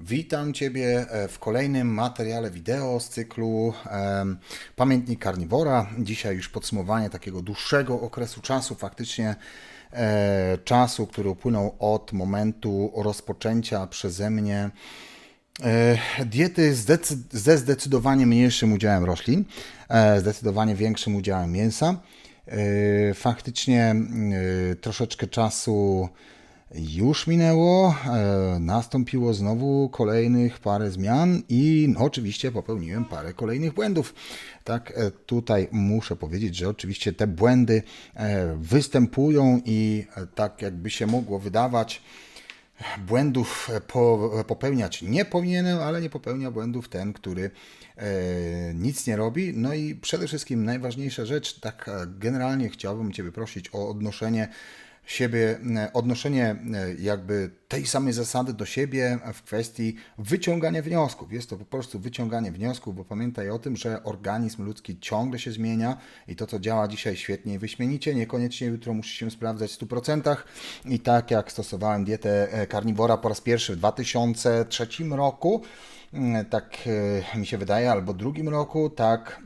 Witam Ciebie e, w kolejnym materiale wideo z cyklu Pamiętnik Karniwora. Dzisiaj już podsumowanie takiego dłuższego okresu czasu, faktycznie e, czasu, który upłynął od momentu rozpoczęcia przeze mnie e, diety ze zdecydowanie mniejszym udziałem roślin, zdecydowanie większym udziałem mięsa. Faktycznie troszeczkę czasu już minęło, e, nastąpiło znowu kolejnych parę zmian i no, oczywiście popełniłem parę kolejnych błędów. Tak, e, tutaj muszę powiedzieć, że oczywiście te błędy e, występują i tak jakby się mogło wydawać, błędów po, popełniać nie powinienem, ale nie popełnia błędów ten, który nic nie robi. No i przede wszystkim najważniejsza rzecz, tak generalnie chciałbym Ciebie prosić o odnoszenie siebie, e, odnoszenie e, jakby tej samej zasady do siebie w kwestii wyciągania wniosków. Jest to po prostu wyciąganie wniosków, bo pamiętaj o tym, że organizm ludzki ciągle się zmienia i to, co działa dzisiaj świetnie i wyśmienicie, niekoniecznie jutro musi się sprawdzać w 100%. I tak jak stosowałem dietę e, karniwora po raz pierwszy w 2003 roku, mm, tak mi się wydaje, albo drugim roku, tak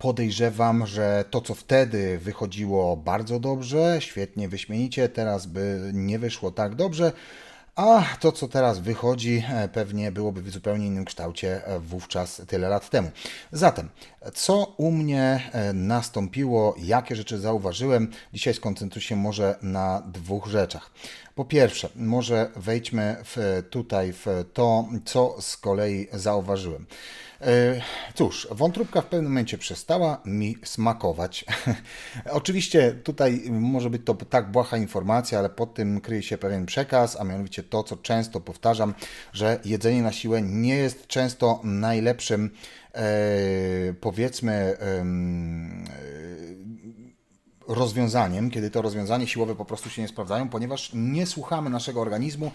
Podejrzewam, że to, co wtedy wychodziło bardzo dobrze, świetnie, wyśmienicie, teraz by nie wyszło tak dobrze, a to, co teraz wychodzi, e, pewnie byłoby w zupełnie innym kształcie e, wówczas tyle lat temu. Zatem, co u mnie e, nastąpiło, jakie rzeczy zauważyłem? Dzisiaj skoncentruję się może na dwóch rzeczach. Po pierwsze, może wejdźmy w, tutaj w to, co z kolei zauważyłem. E, Cóż, wątróbka w pewnym momencie przestała mi smakować. Oczywiście tutaj może być to tak błaha informacja, ale pod tym kryje się pewien przekaz, a mianowicie to, co często powtarzam, że jedzenie na siłę nie jest często najlepszym, e, powiedzmy, em, rozwiązaniem, kiedy to rozwiązanie siłowe po prostu się nie sprawdzają, ponieważ nie słuchamy naszego organizmu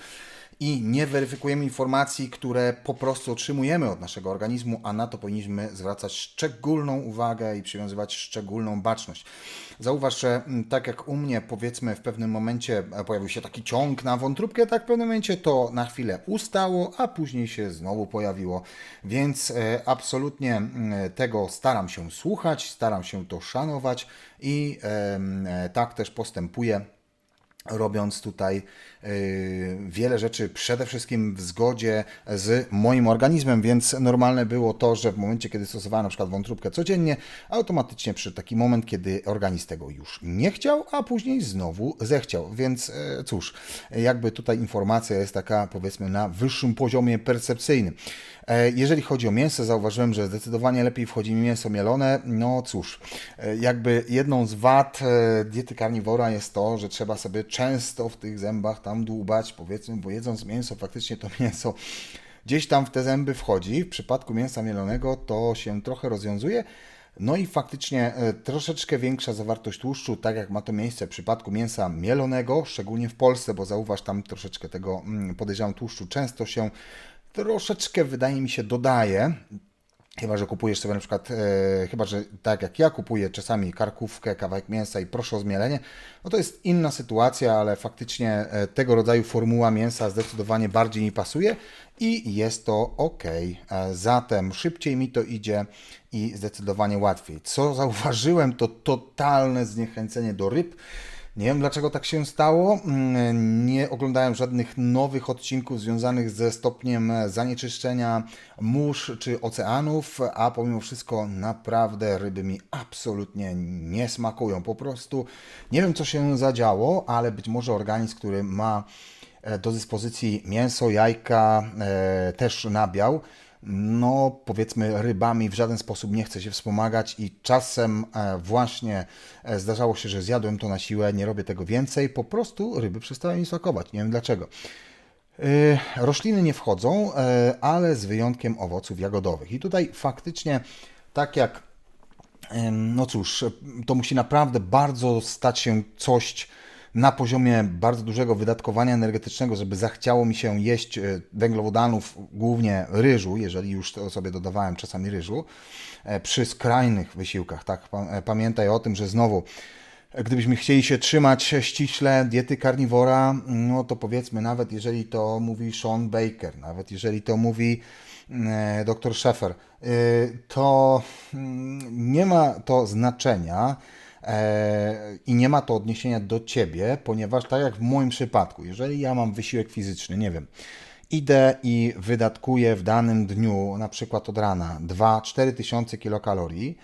i nie weryfikujemy informacji, które po prostu otrzymujemy od naszego organizmu, a na to powinniśmy zwracać szczególną uwagę i przywiązywać szczególną baczność. Zauważ, że mm, tak jak u mnie, powiedzmy, w pewnym momencie e, pojawił się taki ciąg na wątróbkę, tak w pewnym momencie to na chwilę ustało, a później się znowu pojawiło. Więc e, absolutnie mm, tego staram się słuchać, staram się to szanować i e, tak też postępuję robiąc tutaj y, wiele rzeczy przede wszystkim w zgodzie z moim organizmem, więc normalne było to, że w momencie, kiedy stosowałem na przykład wątróbkę codziennie, automatycznie przyszedł taki moment, kiedy organizm tego już nie chciał, a później znowu zechciał. Więc e, cóż, jakby tutaj informacja jest taka powiedzmy na wyższym poziomie percepcyjnym. E, Jeżeli chodzi o mięso, zauważyłem, że zdecydowanie lepiej wchodzi mi mięso mielone. No cóż, e, jakby jedną z wad e, diety karniwora jest to, że trzeba sobie często w tych zębach tam dłubać, powiedzmy, bo jedząc mięso, faktycznie to mięso gdzieś tam w te zęby wchodzi. W przypadku mięsa mielonego to się trochę rozwiązuje. No i faktycznie troszeczkę większa zawartość tłuszczu, tak jak ma to miejsce w przypadku mięsa mielonego, szczególnie w Polsce, bo zauważ tam troszeczkę tego mm, podejrzewam tłuszczu często się troszeczkę wydaje mi się dodaje. Chyba, że kupujesz sobie na przykład, e, chyba, że tak jak ja kupuję czasami karkówkę, kawałek mięsa i proszę o zmielenie, no to jest inna sytuacja, ale faktycznie e, tego rodzaju formuła mięsa zdecydowanie bardziej mi pasuje i jest to ok. E, zatem szybciej mi to idzie i zdecydowanie łatwiej. Co zauważyłem, to totalne zniechęcenie do ryb. Nie wiem dlaczego tak się stało. Mm, Nie oglądałem żadnych nowych odcinków związanych ze stopniem zanieczyszczenia mórz czy oceanów, a pomimo wszystko naprawdę ryby mi absolutnie nie smakują. Po prostu nie wiem co się zadziało, ale być może organizm, który ma e, do dyspozycji mięso, jajka, e, też nabiał, no powiedzmy rybami w żaden sposób nie chcę się wspomagać i czasem e, właśnie e, zdarzało się, że zjadłem to na siłę, nie robię tego więcej, po prostu ryby przestały mi smakować, nie wiem dlaczego. E, Rośliny nie wchodzą, ale z wyjątkiem owoców jagodowych. I tutaj faktycznie, tak jak No cóż, to musi naprawdę bardzo stać się coś na poziomie bardzo dużego wydatkowania energetycznego, żeby zachciało mi się jeść e, węglowodanów, głównie ryżu, jeżeli już sobie dodawałem czasami ryżu, e, przy skrajnych wysiłkach. Tak? E, Pamiętaj o tym, że znowu gdybyśmy chcieli się trzymać ściśle diety karniwora, no to powiedzmy, nawet jeżeli to mówi Sean Baker, nawet jeżeli to mówi dr Sheffer, e, to mm, nie ma to znaczenia i nie ma to odniesienia do ciebie, ponieważ tak jak w moim przypadku, jeżeli ja mam wysiłek fizyczny, nie wiem, idę i wydatkuję w danym dniu, na przykład od rana, 2-4 tysiące kilokalorii,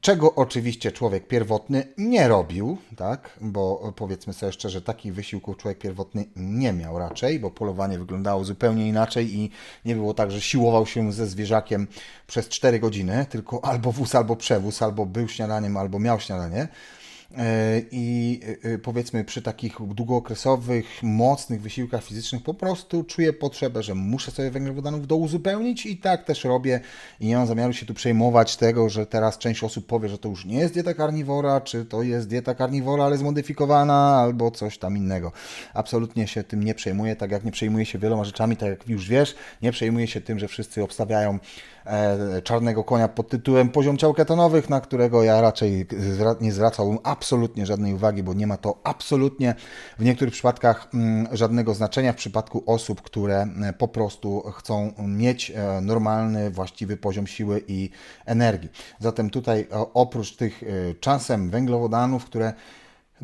czego oczywiście człowiek pierwotny nie robił, tak? Bo powiedzmy sobie szczerze, takich wysiłków człowiek pierwotny nie miał raczej, bo polowanie wyglądało zupełnie inaczej i nie było tak, że siłował się ze zwierzakiem przez 4 godziny, tylko albo wóz, albo przewóz, albo był śniadaniem, albo miał śniadanie. E, I e, powiedzmy przy takich długookresowych, mocnych wysiłkach fizycznych po prostu czuję potrzebę, że muszę sobie węglowodanów douzupełnić i tak też robię i nie mam zamiaru się tu przejmować tego, że teraz część osób powie, że to już nie jest dieta karniwora, czy to jest dieta karniwora, ale zmodyfikowana, albo coś tam innego. Absolutnie się tym nie przejmuję, tak jak nie przejmuję się wieloma rzeczami, tak jak już wiesz, nie przejmuję się tym, że wszyscy obstawiają E, czarnego konia pod tytułem Poziom ciał ketonowych, na którego ja raczej nie zwracałbym absolutnie żadnej uwagi, bo nie ma to absolutnie w niektórych przypadkach mm, żadnego znaczenia w przypadku osób, które e, po prostu chcą mieć e, normalny, właściwy poziom siły i energii. Zatem tutaj oprócz tych czasem węglowodanów, które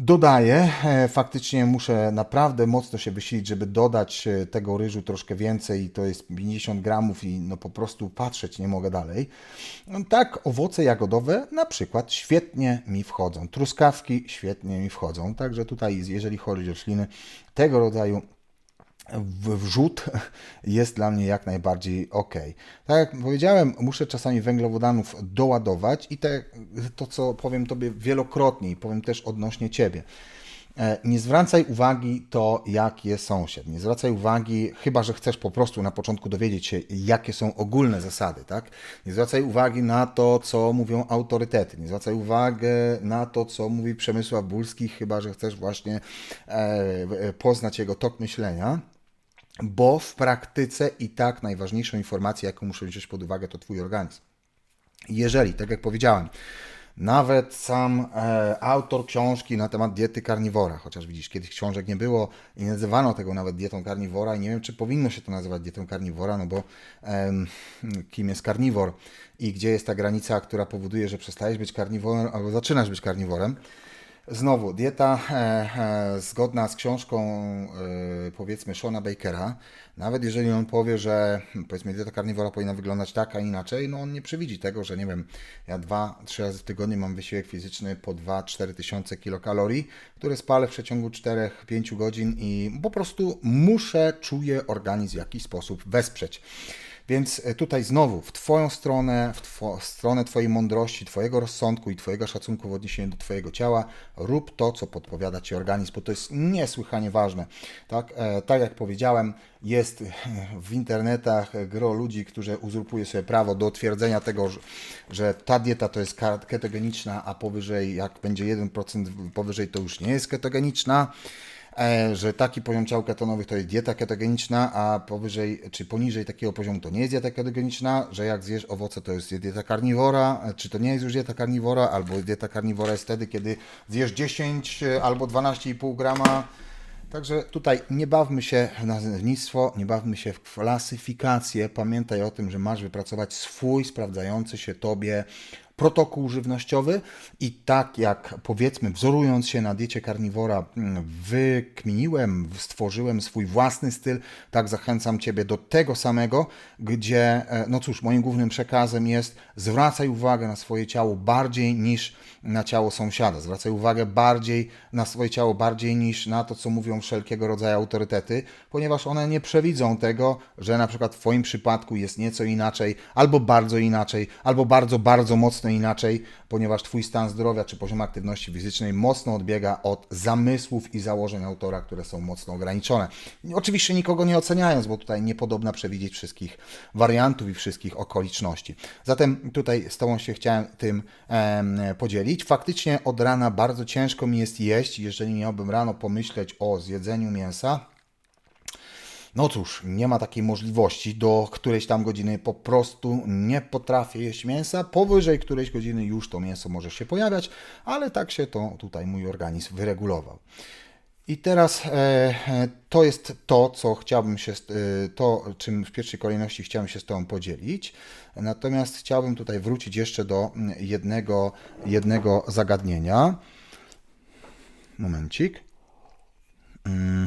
Dodaję, e, faktycznie muszę naprawdę mocno się wysilić, żeby dodać e, tego ryżu troszkę więcej, to jest 50 gramów i no po prostu patrzeć nie mogę dalej. No tak, owoce jagodowe na przykład świetnie mi wchodzą, truskawki świetnie mi wchodzą, także tutaj jeżeli chodzi o rośliny tego rodzaju wrzut jest dla mnie jak najbardziej ok. Tak jak powiedziałem, muszę czasami węglowodanów doładować i te, to, co powiem Tobie wielokrotnie i powiem też odnośnie Ciebie. E, nie zwracaj uwagi to, jak jest sąsiad. Nie zwracaj uwagi, chyba że chcesz po prostu na początku dowiedzieć się, jakie są ogólne zasady, tak? Nie zwracaj uwagi na to, co mówią autorytety. Nie zwracaj uwagi na to, co mówi Przemysław Bulski, chyba że chcesz właśnie e, poznać jego tok myślenia bo w praktyce i tak najważniejszą informacją, jaką muszę wziąć pod uwagę, to Twój organizm. Jeżeli, tak jak powiedziałem, nawet sam e, autor książki na temat diety karniwora, chociaż widzisz, kiedyś książek nie było i nazywano tego nawet dietą karniwora i nie wiem, czy powinno się to nazywać dietą karniwora, no bo e, kim jest karniwor i gdzie jest ta granica, która powoduje, że przestajesz być karniworem albo zaczynasz być karniworem. Znowu, dieta e, e, zgodna z książką e, powiedzmy Shona Bakera, nawet jeżeli on powie, że powiedzmy dieta karniwora powinna wyglądać tak, a inaczej, no on nie przewidzi tego, że nie wiem, ja dwa, trzy razy w tygodniu mam wysiłek fizyczny po 2-4 tysiące kilokalorii, które spalę w przeciągu 4-5 godzin i po prostu muszę, czuję organizm w jakiś sposób wesprzeć. Więc e, tutaj znowu w Twoją stronę, w, two, stronę Twojej mądrości, Twojego rozsądku i Twojego szacunku w odniesieniu do Twojego ciała, rób to, co podpowiada Ci organizm, bo to jest niesłychanie ważne. Tak, e, tak jak powiedziałem, jest w internetach gro ludzi, którzy uzurpuje sobie prawo do twierdzenia tego, że, że ta dieta to jest ketogeniczna, a powyżej, jak będzie 1% powyżej, to już nie jest ketogeniczna. E, że taki poziom ciał ketonowych to jest dieta ketogeniczna, a powyżej czy poniżej takiego poziomu to nie jest dieta ketogeniczna, że jak zjesz owoce to jest dieta karniwora, e, czy to nie jest już dieta karniwora, albo dieta karniwora jest wtedy, kiedy zjesz 10 e, albo 12,5 grama. Także tutaj nie bawmy się w nazewnictwo, nie bawmy się w klasyfikację. Pamiętaj o tym, że masz wypracować swój sprawdzający się Tobie protokół żywnościowy i tak jak powiedzmy wzorując się na diecie karniwora mm, wykminiłem, stworzyłem swój własny styl, tak zachęcam Ciebie do tego samego, gdzie e, no cóż, moim głównym przekazem jest zwracaj uwagę na swoje ciało bardziej niż na ciało sąsiada. Zwracaj uwagę bardziej na swoje ciało, bardziej niż na to, co mówią wszelkiego rodzaju autorytety, ponieważ one nie przewidzą tego, że na przykład w Twoim przypadku jest nieco inaczej, albo bardzo inaczej, albo bardzo, bardzo mocno inaczej, ponieważ Twój stan zdrowia czy poziom aktywności fizycznej mocno odbiega od zamysłów i założeń autora, które są mocno ograniczone. Oczywiście nikogo nie oceniając, bo tutaj niepodobna przewidzieć wszystkich wariantów i wszystkich okoliczności. Zatem tutaj z Tobą się chciałem tym em, podzielić. Faktycznie od rana bardzo ciężko mi jest jeść, jeżeli miałbym rano pomyśleć o zjedzeniu mięsa No cóż, nie ma takiej możliwości. Do którejś tam godziny po prostu nie potrafię jeść mięsa. Powyżej którejś godziny już to mięso może się pojawiać, ale tak się to tutaj mój organizm wyregulował. I teraz e, e, to jest to, co chciałbym się, e, to czym w pierwszej kolejności chciałbym się z Tobą podzielić. Natomiast chciałbym tutaj wrócić jeszcze do jednego, jednego zagadnienia. Momencik. Mm.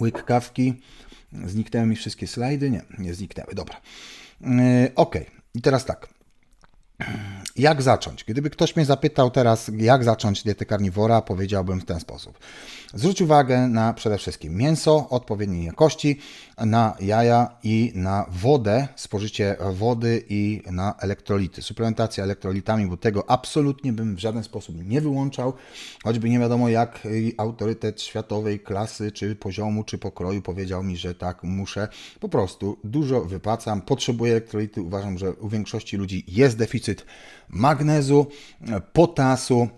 Łyk kawki. Zniknęły mi wszystkie slajdy? Nie, nie zniknęły. Dobra. Ok. I teraz tak. Jak zacząć? Gdyby ktoś mnie zapytał teraz, jak zacząć dietę karniwora, powiedziałbym w ten sposób. Zwróć uwagę na przede wszystkim mięso odpowiedniej jakości, na jaja i na wodę, spożycie wody i na elektrolity. Suplementacja elektrolitami, bo tego absolutnie bym w żaden sposób nie wyłączał, choćby nie wiadomo jak autorytet światowej klasy, czy poziomu, czy pokroju powiedział mi, że tak muszę. Po prostu dużo wypłacam, potrzebuję elektrolity. Uważam, że u większości ludzi jest deficyt magnezu, potasu,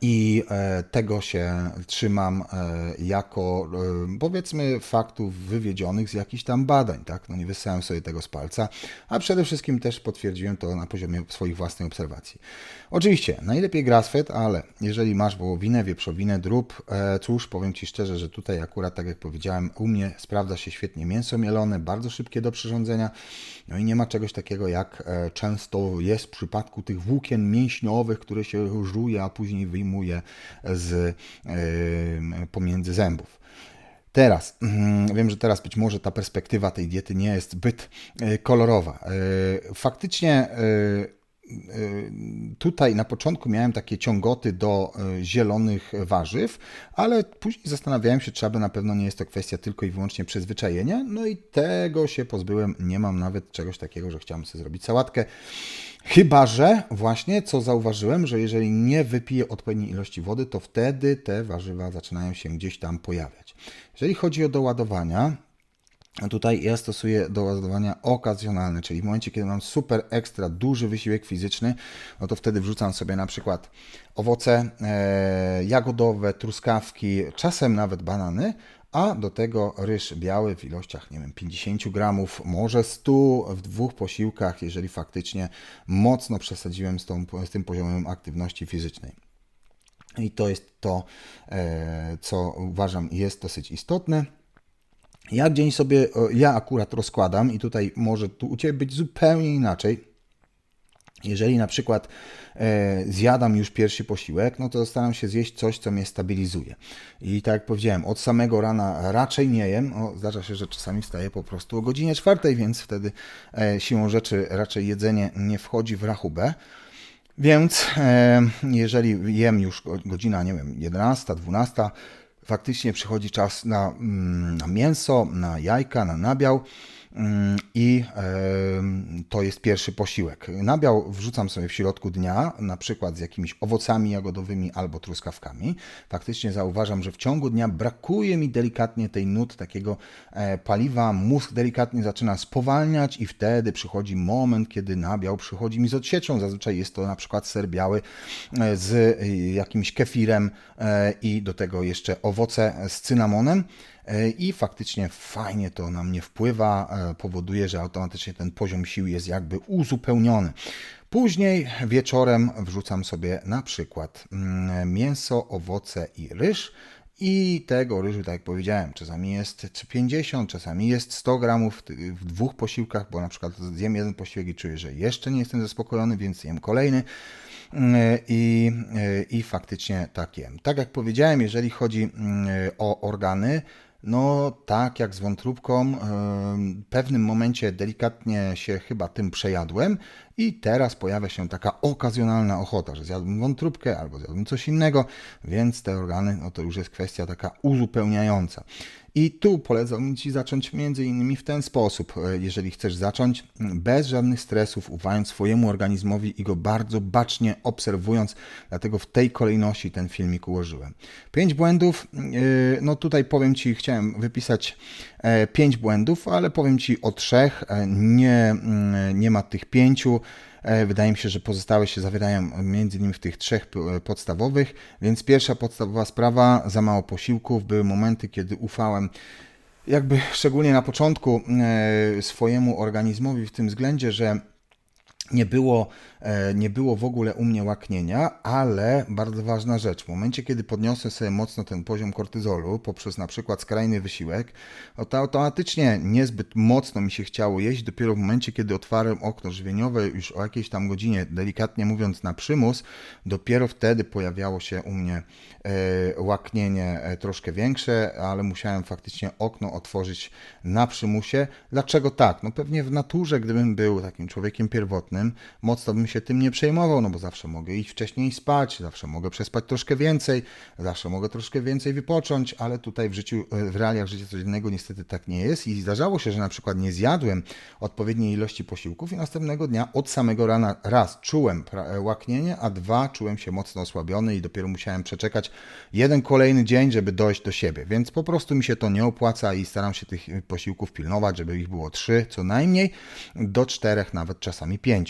i e, tego się trzymam e, jako e, powiedzmy faktów wywiedzionych z jakichś tam badań, tak? No nie wysłałem sobie tego z palca, a przede wszystkim też potwierdziłem to na poziomie swoich własnych obserwacji. Oczywiście, najlepiej grass-fed, ale jeżeli masz wołowinę, wieprzowinę, drób, cóż, powiem Ci szczerze, że tutaj akurat, tak jak powiedziałem, u mnie sprawdza się świetnie mięso mielone, bardzo szybkie do przyrządzenia, no i nie ma czegoś takiego jak często jest w przypadku tych włókien mięśniowych, które się żuje, a później wyjmuje z pomiędzy zębów. Teraz, mm, wiem, że teraz być może ta perspektywa tej diety nie jest zbyt e, kolorowa. E, faktycznie e, tutaj na początku miałem takie ciągoty do zielonych warzyw, ale później zastanawiałem się, czy aby na pewno nie jest to kwestia tylko i wyłącznie przyzwyczajenia. No i tego się pozbyłem. Nie mam nawet czegoś takiego, że chciałem sobie zrobić sałatkę. Chyba, że właśnie co zauważyłem, że jeżeli nie wypiję odpowiedniej ilości wody, to wtedy te warzywa zaczynają się gdzieś tam pojawiać. Jeżeli chodzi o doładowania, Tutaj ja stosuję doładowania okazjonalne, czyli w momencie, kiedy mam super ekstra duży wysiłek fizyczny, no to wtedy wrzucam sobie na przykład owoce e, jagodowe, truskawki, czasem nawet banany, a do tego ryż biały w ilościach, nie wiem, 50 gramów, może 100 w dwóch posiłkach, jeżeli faktycznie mocno przesadziłem z, tą, z tym poziomem aktywności fizycznej. I to jest to, e, co uważam jest dosyć istotne. Jak dzień sobie, ja akurat rozkładam i tutaj może tu u Ciebie być zupełnie inaczej. Jeżeli na przykład e, zjadam już pierwszy posiłek, no to staram się zjeść coś, co mnie stabilizuje. I tak jak powiedziałem, od samego rana raczej nie jem. O, zdarza się, że czasami wstaję po prostu o godzinie czwartej, więc wtedy e, siłą rzeczy raczej jedzenie nie wchodzi w rachubę. Więc e, jeżeli jem już godzina, nie wiem, 11, 12, faktycznie przychodzi czas na, mm, na mięso, na jajka, na nabiał. Mm, i to jest pierwszy posiłek. Nabiał wrzucam sobie w środku dnia, na przykład z jakimiś owocami jagodowymi albo truskawkami. Faktycznie zauważam, że w ciągu dnia brakuje mi delikatnie tej nut takiego e, paliwa, mózg delikatnie zaczyna spowalniać i wtedy przychodzi moment, kiedy nabiał przychodzi mi z odsieczą. Zazwyczaj jest to na przykład ser biały e, z e, jakimś kefirem i do tego jeszcze owoce z cynamonem. E, i faktycznie fajnie to na mnie wpływa, e, powoduje, że automatycznie ten poziom sił jest jakby uzupełniony. Później wieczorem wrzucam sobie na przykład mm, mięso, owoce i ryż. I tego ryżu, tak jak powiedziałem, czasami jest 50, czasami jest 100 gramów w dwóch posiłkach, bo na przykład zjem jeden posiłek i czuję, że jeszcze nie jestem zaspokojony, więc jem kolejny. Mm, I, i faktycznie tak jem. Tak jak powiedziałem, jeżeli chodzi mm, o organy, no tak, jak z wątróbką. W pewnym momencie delikatnie się chyba tym przejadłem i teraz pojawia się taka okazjonalna ochota, że zjadłem wątróbkę albo zjadłem coś innego, więc te organy, no to już jest kwestia taka uzupełniająca. I tu polecam Ci zacząć między innymi w ten sposób, e, jeżeli chcesz zacząć bez żadnych stresów, ufając swojemu organizmowi i go bardzo bacznie obserwując, dlatego w tej kolejności ten filmik ułożyłem. Pięć błędów, e, no tutaj powiem Ci, chciałem wypisać e, pięć błędów, ale powiem Ci o trzech, nie, mm, nie ma tych pięciu, wydaje mi się, że pozostałe się zawierają między innymi w tych trzech podstawowych, więc pierwsza podstawowa sprawa, za mało posiłków. Były momenty, kiedy ufałem jakby szczególnie na początku e, swojemu organizmowi w tym względzie, że nie było, e, nie było w ogóle u mnie łaknienia, ale bardzo ważna rzecz. W momencie, kiedy podniosę sobie mocno ten poziom kortyzolu poprzez na przykład skrajny wysiłek, to automatycznie niezbyt mocno mi się chciało jeść. Dopiero w momencie, kiedy otwarłem okno żywieniowe już o jakiejś tam godzinie, delikatnie mówiąc na przymus, dopiero wtedy pojawiało się u mnie e, łaknienie e, troszkę większe, ale musiałem faktycznie okno otworzyć na przymusie. Dlaczego tak? No pewnie w naturze, gdybym był takim człowiekiem pierwotnym, mocno bym się tym nie przejmował, no bo zawsze mogę iść wcześniej spać, zawsze mogę przespać troszkę więcej, zawsze mogę troszkę więcej wypocząć, ale tutaj w życiu, w realiach życia codziennego niestety tak nie jest i zdarzało się, że na przykład nie zjadłem odpowiedniej ilości posiłków i następnego dnia od samego rana raz czułem łaknienie, a dwa czułem się mocno osłabiony i dopiero musiałem przeczekać jeden kolejny dzień, żeby dojść do siebie, więc po prostu mi się to nie opłaca i staram się tych posiłków pilnować, żeby ich było trzy co najmniej, do czterech, nawet czasami pięciu.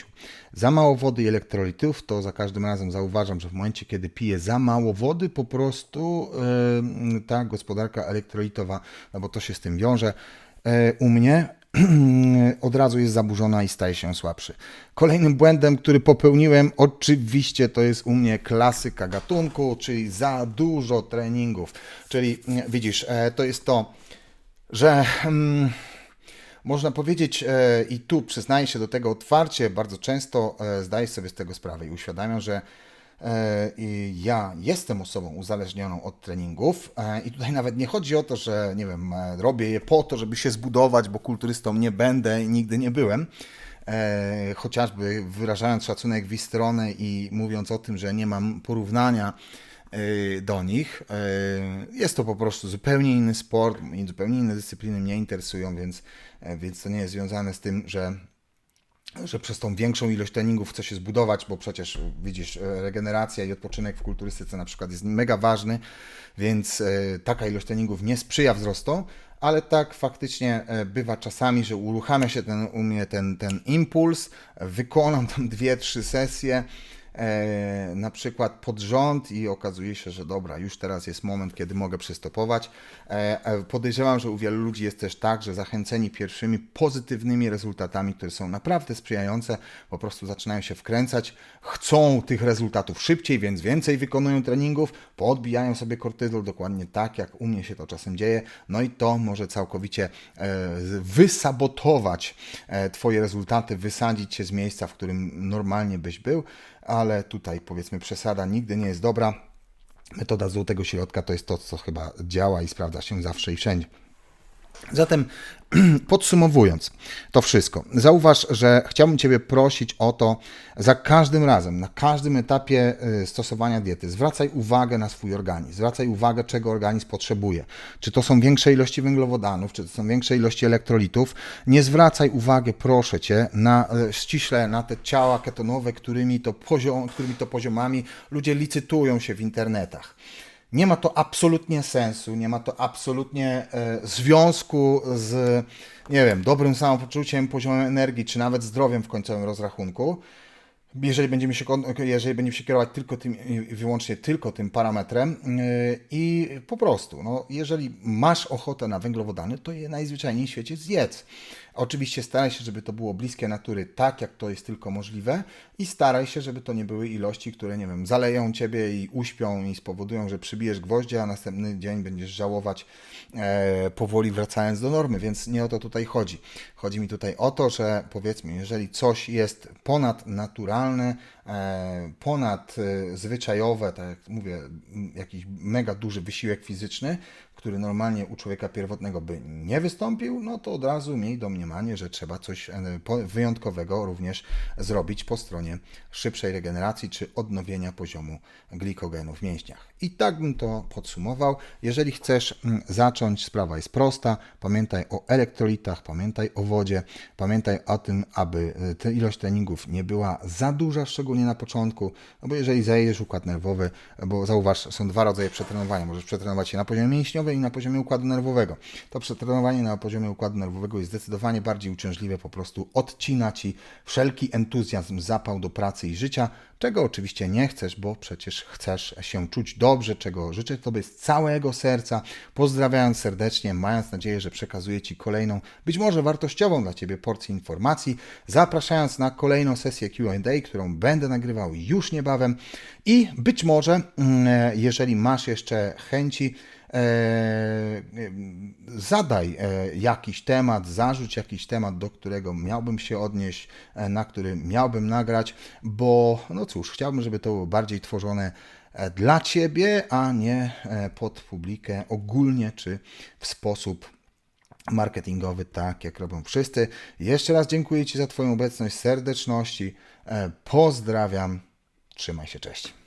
Za mało wody i elektrolitów, to za każdym razem zauważam, że w momencie, kiedy piję za mało wody, po prostu yy, ta gospodarka elektrolitowa, no bo to się z tym wiąże, yy, u mnie od razu jest zaburzona i staje się słabszy. Kolejnym błędem, który popełniłem, oczywiście to jest u mnie klasyka gatunku, czyli za dużo treningów. Czyli widzisz, e, to jest to, że. Mm, można powiedzieć, e, i tu przyznaję się do tego otwarcie, bardzo często e, zdaję sobie z tego sprawę i uświadamiam, że e, ja jestem osobą uzależnioną od treningów i tutaj nawet nie chodzi o to, że nie wiem, robię je po to, żeby się zbudować, bo kulturystą nie będę i nigdy nie byłem. Chociażby wyrażając szacunek w ich stronę i mówiąc o tym, że nie mam porównania do nich. Jest to po prostu zupełnie inny sport i zupełnie inne dyscypliny mnie interesują, więc E, więc to nie jest związane z tym, że że przez tą większą ilość treningów chce się zbudować, bo przecież widzisz, e, regeneracja i odpoczynek w kulturystyce na przykład jest mega ważny, więc e, taka ilość treningów nie sprzyja wzrostom, ale tak faktycznie bywa czasami, że uruchamia się ten, u mnie ten, ten impuls, wykonam tam dwie, trzy sesje, e, na przykład pod rząd i okazuje się, że dobra, już teraz jest moment, kiedy mogę przystopować. E, e, podejrzewam, że u wielu ludzi jest też tak, że zachęceni pierwszymi pozytywnymi rezultatami, które są naprawdę sprzyjające, po prostu zaczynają się wkręcać, chcą tych rezultatów szybciej, więc więcej wykonują treningów, podbijają sobie kortyzol, dokładnie tak, jak u mnie się to czasem dzieje, no i to może całkowicie wysabotować Twoje rezultaty, wysadzić Cię z miejsca, w którym normalnie byś był ale tutaj powiedzmy przesada nigdy nie jest dobra. Metoda złotego środka to jest to, co chyba działa i sprawdza się zawsze i wszędzie. Zatem podsumowując to wszystko, zauważ, że chciałbym Ciebie prosić o to za każdym razem, na każdym etapie y, stosowania diety, zwracaj uwagę na swój organizm, zwracaj uwagę, czego organizm potrzebuje. Czy to są większe ilości węglowodanów, czy to są większe ilości elektrolitów. Nie zwracaj uwagi, proszę Cię, na, y, ściśle na te ciała ketonowe, którymi to, poziom, którymi to poziomami ludzie licytują się w internetach. Nie ma to absolutnie sensu, nie ma to absolutnie e, związku z, nie wiem, dobrym samopoczuciem, poziomem energii, czy nawet zdrowiem w końcowym rozrachunku. Jeżeli będziemy się, jeżeli będziemy się kierować tylko tym, wyłącznie tylko tym parametrem yy, i po prostu, no, jeżeli masz ochotę na węglowodany, to je najzwyczajniej w świecie zjedz. Oczywiście staraj się, żeby to było bliskie natury tak, jak to jest tylko możliwe i staraj się, żeby to nie były ilości, które, nie wiem, zaleją Ciebie i uśpią i spowodują, że przybijesz gwoździe, a następny dzień będziesz żałować e, powoli wracając do normy, więc nie o to tutaj chodzi. Chodzi mi tutaj o to, że powiedzmy, jeżeli coś jest ponadnaturalne, e, ponad e, tak jak mówię, jakiś mega duży wysiłek fizyczny, który normalnie u człowieka pierwotnego by nie wystąpił, no to od razu miej domniemanie, że trzeba coś e, wyjątkowego również zrobić po stronie szybszej regeneracji czy odnowienia poziomu glikogenu w mięśniach. I tak bym to podsumował. Jeżeli chcesz mm, zacząć, sprawa jest prosta. Pamiętaj o elektrolitach, pamiętaj o wodzie, pamiętaj o tym, aby e, ta ilość treningów nie była za duża, szczególnie na początku, no bo jeżeli zajdziesz układ nerwowy, bo zauważ, są dwa rodzaje przetrenowania. Możesz przetrenować się na poziomie mięśniowym, i na poziomie układu nerwowego. To przetrenowanie na poziomie układu nerwowego jest zdecydowanie bardziej uciążliwe, po prostu odcina Ci wszelki entuzjazm, zapał do pracy i życia, czego oczywiście nie chcesz, bo przecież chcesz się czuć dobrze czego życzę Tobie z całego serca. Pozdrawiając serdecznie, mając nadzieję, że przekazuję Ci kolejną, być może wartościową dla Ciebie porcję informacji. Zapraszając na kolejną sesję QA, którą będę nagrywał już niebawem. I być może, mm, jeżeli masz jeszcze chęci, e, zadaj e, jakiś temat, zarzuć jakiś temat, do którego miałbym się odnieść, e, na który miałbym nagrać, bo no cóż, chciałbym, żeby to było bardziej tworzone e, dla Ciebie, a nie e, pod publikę ogólnie czy w sposób marketingowy, tak jak robią wszyscy. Jeszcze raz dziękuję Ci za Twoją obecność, serdeczności. E, Pozdrawiam. Trzymaj się, cześć.